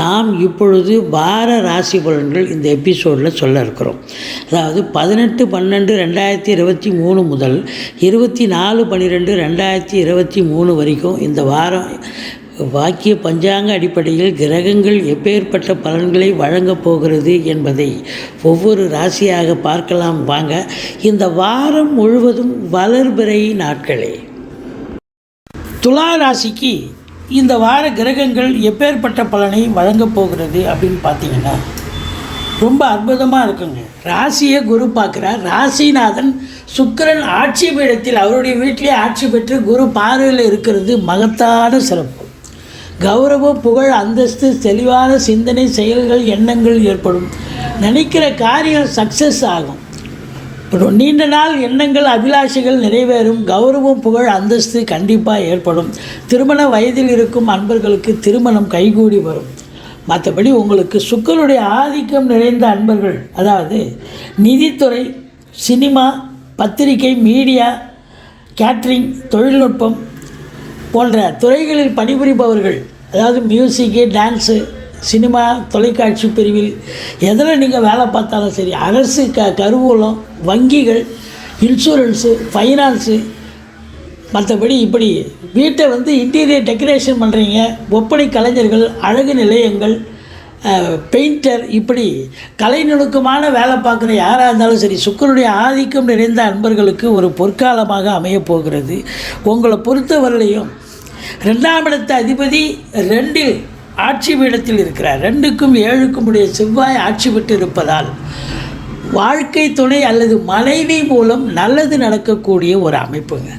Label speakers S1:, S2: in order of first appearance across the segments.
S1: நாம் இப்பொழுது வார ராசி பலன்கள் இந்த எபிசோடில் சொல்ல இருக்கிறோம். அதாவது பதினெட்டு பன்னெண்டு ரெண்டாயிரத்தி இருபத்தி மூணு முதல் இருபத்தி நாலு பன்னிரெண்டு ரெண்டாயிரத்தி இருபத்தி மூணு வரைக்கும் இந்த வாரம் வாக்கிய பஞ்சாங்க அடிப்படையில் கிரகங்கள் எப்பேற்பட்ட பலன்களை வழங்கப் போகிறது என்பதை ஒவ்வொரு ராசியாக பார்க்கலாம். வாங்க இந்த வாரம் முழுவதும் வளர்பிறை நாட்களே. துலா ராசிக்கு இந்த வார கிரகங்கள் எப்பேற்பட்ட பலனை வழங்கப் போகிறது அப்படின்னு பார்த்தீங்கன்னா ரொம்ப அற்புதமாக இருக்குங்க. ராசியை குரு பார்க்குறார். ராசிநாதன் சுக்கரன் ஆட்சி பீடத்தில் அவருடைய வீட்டிலே ஆட்சி பெற்று குரு பார்வையில் இருக்கிறது மகத்தான சிறப்பு. கௌரவம் புகழ் அந்தஸ்து தெளிவான சிந்தனை செயல்கள் எண்ணங்கள் ஏற்படும். நினைக்கிற காரியம் சக்ஸஸ் ஆகும். அப்புறம் நீண்ட நாள் எண்ணங்கள் அபிலாஷைகள் நிறைவேறும். கௌரவம் புகழ் அந்தஸ்து கண்டிப்பாக ஏற்படும். திருமண வயதில் இருக்கும் அன்பர்களுக்கு திருமணம் கைகூடி வரும். மற்றபடி உங்களுக்கு சுக்கருடைய ஆதிக்கம் நிறைந்த அன்பர்கள் அதாவது நிதித்துறை சினிமா பத்திரிகை மீடியா கேட்ரிங் தொழில்நுட்பம் போன்ற துறைகளில் பணிபுரிபவர்கள் அதாவது மியூசிக்கு டான்ஸு சினிமா தொலைக்காட்சி பிரிவில் எதில் நீங்கள் வேலை பார்த்தாலும் சரி அரசு க கருவூலம் வங்கிகள் இன்சூரன்ஸு ஃபைனான்ஸு மற்றபடி இப்படி வீட்டை வந்து இன்டீரியர் டெக்கரேஷன் பண்ணுறீங்க ஒப்பனை கலைஞர்கள் அழகு நிலையங்கள் பெயிண்டர் இப்படி கலைநுணுக்கமான வேலை பார்க்குற யாராக இருந்தாலும் சரி சுக்கரனுடைய ஆதிக்கம் நிறைந்த அன்பர்களுக்கு ஒரு பொற்காலமாக அமையப் போகிறது. உங்களை பொறுத்தவரையிலையும் ரெண்டாம் இடத்த அதிபதி ரெண்டில் ஆட்சி பீடத்தில் இருக்கிறார். ரெண்டுக்கும் ஏழுக்கும் உடைய செவ்வாய் ஆட்சி பெற்று இருப்பதால் வாழ்க்கை துணை அல்லது மனைவி மூலம் நல்லது நடக்கக்கூடிய ஒரு அமைப்புங்க.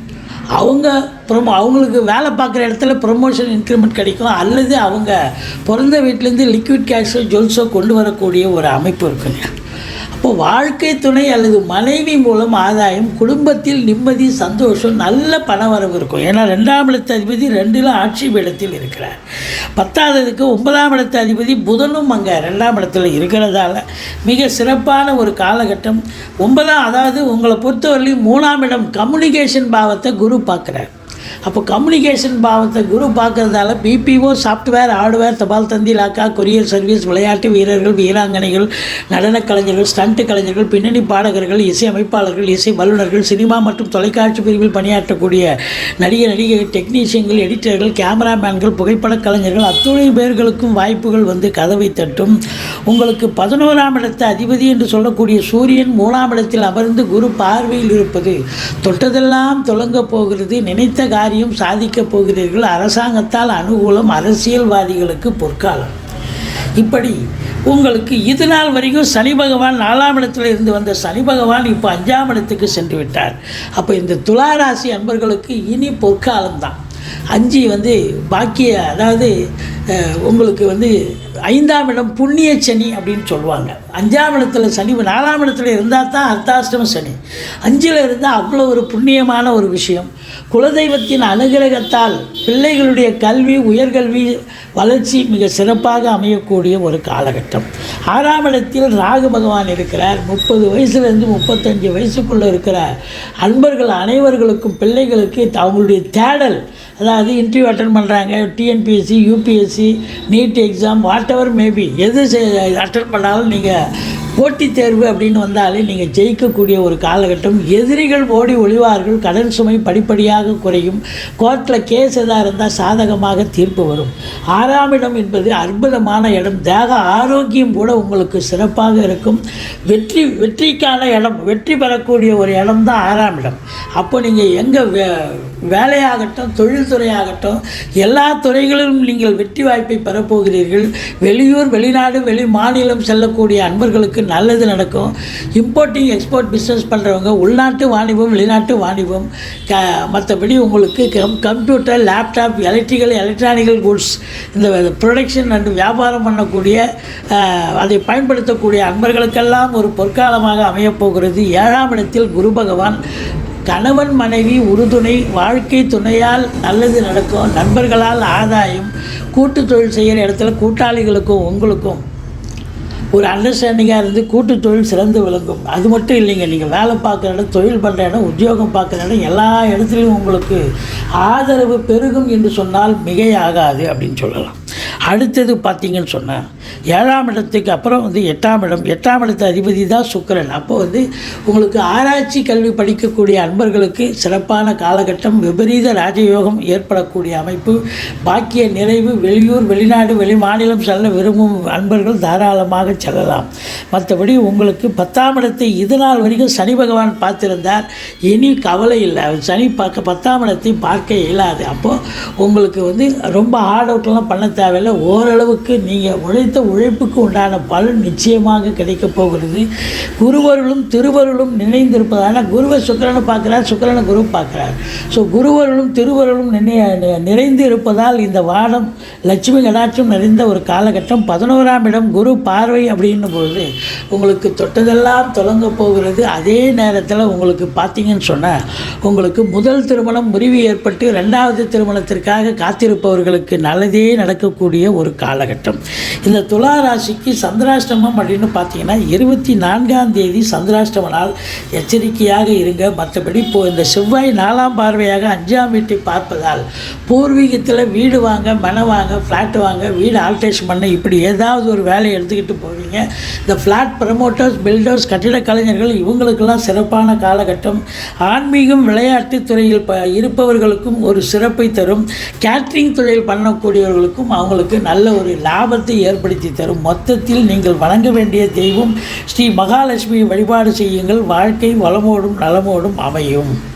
S1: அவங்க ப்ரொமோ அவங்களுக்கு வேலை பார்க்குற இடத்துல ப்ரொமோஷன் இன்க்ரிமெண்ட் கிடைக்கும். அல்லது அவங்க பிறந்த வீட்டிலேருந்து லிக்விட் கேஷோ ஜுவல்ஸோ கொண்டு வரக்கூடிய ஒரு அமைப்பு இருக்குங்க. இப்போ வாழ்க்கை துணை அல்லது மனைவி மூலம் ஆதாயம் குடும்பத்தில் நிம்மதி சந்தோஷம் நல்ல பணவரவு இருக்கும். ஏன்னா ரெண்டாம் இடத்து அதிபதி ரெண்டில் ஆட்சி பீடத்தில் இருக்கிறார். பத்தாவதுக்கு ஒன்பதாம் இடத்து அதிபதி புதனும் அங்கே ரெண்டாம் இடத்துல இருக்கிறதால மிக சிறப்பான ஒரு காலகட்டம். ஒன்பதாம் அதாவது உங்களை பொறுத்தவரையிலும் மூணாம் இடம் கம்யூனிகேஷன் பாவத்தை குரு பார்க்குறார். அப்போ கம்யூனிகேஷன் பாவத்தை குரு பார்க்குறதால பிபிஓ சாஃப்ட்வேர் ஹார்ட்வேர் தபால் தந்தி லாக்கா கொரியர் சர்வீஸ் விளையாட்டு வீரர்கள் வீராங்கனைகள் நடனக் கலைஞர்கள் ஸ்டண்ட் கலைஞர்கள் பின்னணி பாடகர்கள் இசை அமைப்பாளர்கள் இசை வல்லுநர்கள் சினிமா மற்றும் தொலைக்காட்சி பிரிவில் பணியாற்றக்கூடிய நடிகர் நடிகை டெக்னீஷியன்கள் எடிட்டர்கள் கேமராமேன்கள் புகைப்படக் கலைஞர்கள் அத்துணை பேர்களுக்கும் வாய்ப்புகள் வந்து கதவை தட்டும். உங்களுக்கு பதினோராம் இடத்த அதிபதி என்று சொல்லக்கூடிய சூரியன் மூணாம் இடத்தில் அமர்ந்து குரு பார்வையில் இருப்பது தொட்டதெல்லாம் தொடங்க போகிறது. நினைத்த காரியம் சாதிக்கப் போகிறீர்கள். அரசாங்கத்தால் அனுகூலம் அரசியல்வாதிகளுக்கு பொற்காலம். இப்படி உங்களுக்கு இது நாள் வரைக்கும் சனி பகவான் நாலாம் இடத்துல இருந்து வந்த சனி பகவான் இப்போ அஞ்சாம் இடத்துக்கு சென்று விட்டார். அப்போ இந்த துளாராசி அன்பர்களுக்கு இனி பொற்காலம்தான். அஞ்சு வந்து பாக்கிய அதாவது உங்களுக்கு வந்து ஐந்தாம் இடம் புண்ணிய சனி அப்படின்னு சொல்லுவாங்க. அஞ்சாம் இடத்துல சனி நாலாம் இடத்துல இருந்தால் தான் அர்த்தாஷ்டம சனி. அஞ்சில் இருந்தால் அவ்வளோ ஒரு புண்ணியமான ஒரு விஷயம். குலதெய்வத்தின் அனுகிரகத்தால் பிள்ளைகளுடைய கல்வி உயர்கல்வி வளர்ச்சி மிக சிறப்பாக அமையக்கூடிய ஒரு காலகட்டம். ஆறாம் இடத்தில் ராகு பகவான் இருக்கிறார். முப்பது வயசுலேருந்து முப்பத்தஞ்சு வயசுக்குள்ளே இருக்கிற அன்பர்கள் அனைவர்களுக்கும் பிள்ளைகளுக்கு அவங்களுடைய தேடல். அதாவது இன்டர்வியூ அட்டன் பண்ணுறாங்க TNPSC UPSC NEET exam whatever maybe எது அட்டன் பண்ணாலும் நீங்கள் போட்டித் தேர்வு அப்படின்னு வந்தாலே நீங்கள் ஜெயிக்கக்கூடிய ஒரு காலகட்டம். எதிரிகள் ஓடி ஒளிவார்கள் கடன் சுமை படிப்படியாக குறையும். கோர்ட்டில் கேஸ் எதாக இருந்தால் சாதகமாக தீர்ப்பு வரும். ஆறாம் இடம் என்பது அற்புதமான இடம். தேக ஆரோக்கியம் கூட உங்களுக்கு சிறப்பாக இருக்கும். வெற்றி வெற்றிக்கான இடம் வெற்றி பெறக்கூடிய ஒரு இடம் தான் ஆறாம் இடம். அப்போ நீங்கள் எங்கே வே வேலையாகட்டும் தொழில்துறையாகட்டும் எல்லா துறைகளிலும் நீங்கள் வெற்றி வாய்ப்பை பெறப்போகிறீர்கள். வெளியூர் வெளிநாடு வெளி மாநிலம் செல்லக்கூடிய அன்பர்களுக்கு நல்லது நடக்கும். இம்போர்ட்டிங் எக்ஸ்போர்ட் பிஸ்னஸ் பண்ணுறவங்க உள்நாட்டு வாணிபம் வெளிநாட்டு வாணிபம் க மற்றபடி உங்களுக்கு come computer laptop electrical electronical goods இந்த ப்ரொடக்ஷன் அண்டு வியாபாரம் பண்ணக்கூடிய அதை பயன்படுத்தக்கூடிய அன்பர்களுக்கெல்லாம் ஒரு பொற்காலமாக அமையப்போகிறது ஏழாம் இடத்தில் குரு பகவான் கணவன் மனைவி உறுதுணை வாழ்க்கை துணையால் நல்லது நடக்கும் நண்பர்களால் ஆதாயம் கூட்டு தொழில் செய்கிற இடத்துல கூட்டாளிகளுக்கும் உங்களுக்கும் ஒரு அண்டர்ஸ்டாண்டிங்காக இருந்து கூட்டு தொழில் சிறந்து விளங்கும். அது மட்டும் இல்லைங்க நீங்கள் வேலை பார்க்குற இடம் தொழில் பண்ணுற இடம் உத்தியோகம் பார்க்குற இடம் எல்லா இடத்துலையும் உங்களுக்கு ஆதரவு பெருகும் என்று சொன்னால் மிகையாகாது அப்படின்னு சொல்லலாம். அடுத்தது பார்த்தீங்கன்னு சொன்னால் ஏழாம் இடத்துக்கு அப்புறம் வந்து எட்டாம் இடம். எட்டாம் இடத்து அதிபதி தான் சுக்கரன். அப்போ வந்து உங்களுக்கு ஆராய்ச்சி கல்வி படிக்கக்கூடிய அன்பர்களுக்கு சிறப்பான காலகட்டம். விபரீத ராஜயோகம் ஏற்படக்கூடிய அமைப்பு. பாக்கிய நிறைவு வெளியூர் வெளிநாடு வெளி மாநிலம் செல்ல விரும்பும் அன்பர்கள் தாராளமாக செல்லலாம். மற்றபடி உங்களுக்கு பத்தாம் இடத்தை இது நாள் வரைக்கும் சனி பகவான் பார்த்திருந்தார். இனி கவலை இல்லை. சனி பார்க்க பத்தாம் இடத்தை பார்க்க இயலாது. அப்போது உங்களுக்கு வந்து ரொம்ப ஹார்ட் அவுட்லாம் பண்ண தேவையில்லை. ஓரளவுக்கு நீங்கள் உழைத்த உழைப்புக்கு உண்டான பலன் நிச்சயமாக கிடைக்கப் போகிறது. குருவருளும் திருவருளும் நினைந்திருப்பதான குருவை சுக்கரனை பார்க்குறார் சுக்கரனை குரு பார்க்குறார். ஸோ குருவருளும் திருவருளும் நினை நிறைந்து இருப்பதால் இந்த வாரம் லட்சுமி கடாட்சம் நிறைந்த ஒரு காலகட்டம். பதினோராம் இடம் குரு பார்வை அப்படின்னும் பொழுது உங்களுக்கு தொட்டதெல்லாம் தொடங்க போகிறது. அதே நேரத்தில் உங்களுக்கு பார்த்தீங்கன்னு சொன்னால் உங்களுக்கு முதல் திருமணம் முறிவு ஏற்பட்டு ரெண்டாவது திருமணத்திற்காக காத்திருப்பவர்களுக்கு நல்லதே நடக்கக்கூடிய ஒரு காலகட்டம். இந்த துலா ராசிக்கு சந்திராஷ்டமம் அப்படின்னு பார்த்தீங்கன்னா இருபத்தி நான்காம் தேதி சந்திராஷ்டம நாள் எச்சரிக்கையாக இருங்க. மற்றபடி இப்போ இந்த செவ்வாய் நாலாம் பார்வையாக அஞ்சாம் வீட்டை பார்ப்பதால் பூர்வீகத்தில் வீடு வாங்க மனை வாங்க ஃப்ளாட் வாங்க வீடு ஆல்ட்ரேஷன் பண்ண இப்படி ஏதாவது ஒரு வேலையை எடுத்துக்கிட்டு போவீங்க. இந்த ஃப்ளாட் ப்ரமோட்டர்ஸ் பில்டர்ஸ் கட்டிட கலைஞர்கள் இவங்களுக்கெல்லாம் சிறப்பான காலகட்டம். ஆன்மீகம் விளையாட்டு துறையில் ப இருப்பவர்களுக்கும் ஒரு சிறப்பை தரும். கேட்ரிங் தொழில் பண்ணக்கூடியவர்களுக்கும் அவங்களுக்கு நல்ல ஒரு லாபத்தை ஏற்படுத்தி தரும். மொத்தத்தில் நீங்கள் வணங்க வேண்டிய தெய்வம் ஸ்ரீ மகாலட்சுமி வழிபாடு செய்யுங்கள். வாழ்க்கை வளமோடும் நலமோடும் அமையும்.